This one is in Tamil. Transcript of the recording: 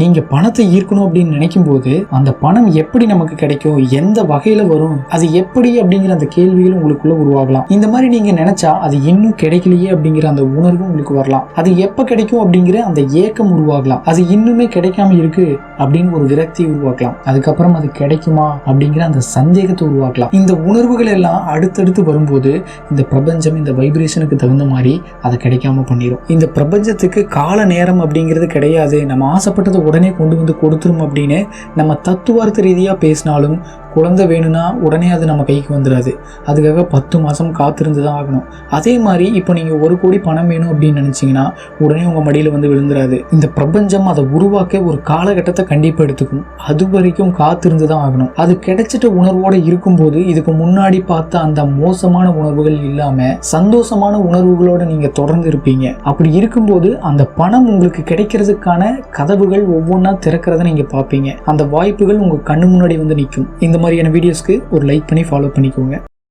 நீங்கள் பணத்தை ஈர்க்கணும் அப்படின்னு நினைக்கும் போது அந்த பணம் எப்படி நமக்கு கிடைக்கும்? எந்த வகையில் வரும்? அது எப்படி அப்படிங்கிற அந்த கேள்விகள் உங்களுக்குள்ள உருவாகலாம். இந்த மாதிரி நீங்கள் நினச்சா அது இன்னும் கிடைக்கலையே அப்படிங்கிற அந்த உணர்வு உங்களுக்கு வரலாம். அது எப்போ கிடைக்கும் அப்படிங்கிற அந்த ஏக்கம் உருவாகலாம். அது இன்னுமே கிடைக்காம இருக்கு அப்படின்னு ஒரு விரக்தி உருவாக்கலாம். அதுக்கப்புறம் அது கிடைக்குமா அப்படிங்கிற அந்த சந்தேகத்தை உருவாக்கலாம். இந்த உணர்வுகள் எல்லாம் அடுத்தடுத்து வரும்போது இந்த பிரபஞ்சம் இந்த வைப்ரேஷனுக்கு தகுந்த மாதிரி அதை கிடைக்காம பண்ணிடும் இந்த பிரபஞ்சத்துக்கு கால நேரம் அப்படிங்கிறது கிடையாது. நம்ம ஆசைப்பட்டதை உடனே கொண்டு வந்து கொடுத்துரும் அப்படின்னு நம்ம தத்துவார்த்த ரீதியாக பேசினாலும் குழந்தை வேணும்னா உடனே அது நம்ம கைக்கு வந்துடாது அதுக்காக பத்து மாதம் காத்திருந்து தான் ஆகணும். அதே மாதிரி இப்போ நீங்கள் ஒரு கோடி பணம் வேணும் அப்படின்னு நினச்சிங்கன்னா உடனே உங்கள் மடியில் வந்து விழுந்துடாது இந்த பிரபஞ்சம் அதை உருவாக்க ஒரு காலகட்டத்தை கண்டிப்பாக எடுத்துக்கும். அது வரைக்கும் காத்திருந்து தான் ஆகணும். அது கிடைச்சிட்ட உணர்வோடு இருக்கும்போது இதுக்கு முன்னாடி பார்த்த அந்த மோசமான உணர்வுகள் இல்லாமல் சந்தோஷமான உணர்வுகளோடு நீங்கள் தொடர்ந்து இருப்பீங்க. அப்படி இருக்கும்போது அந்த பணம் உங்களுக்கு கிடைக்கிறதுக்கான கதவுகள் ஒவ்வொன்றா திறக்கிறத நீங்கள் பார்ப்பீங்க. அந்த வாய்ப்புகள் உங்கள் கண்ணு முன்னாடி வந்து நிற்கும். இந்த மாதிரியான வீடியோஸ்க்கு ஒரு லைக் பண்ணி ஃபாலோ பண்ணிக்கோங்க.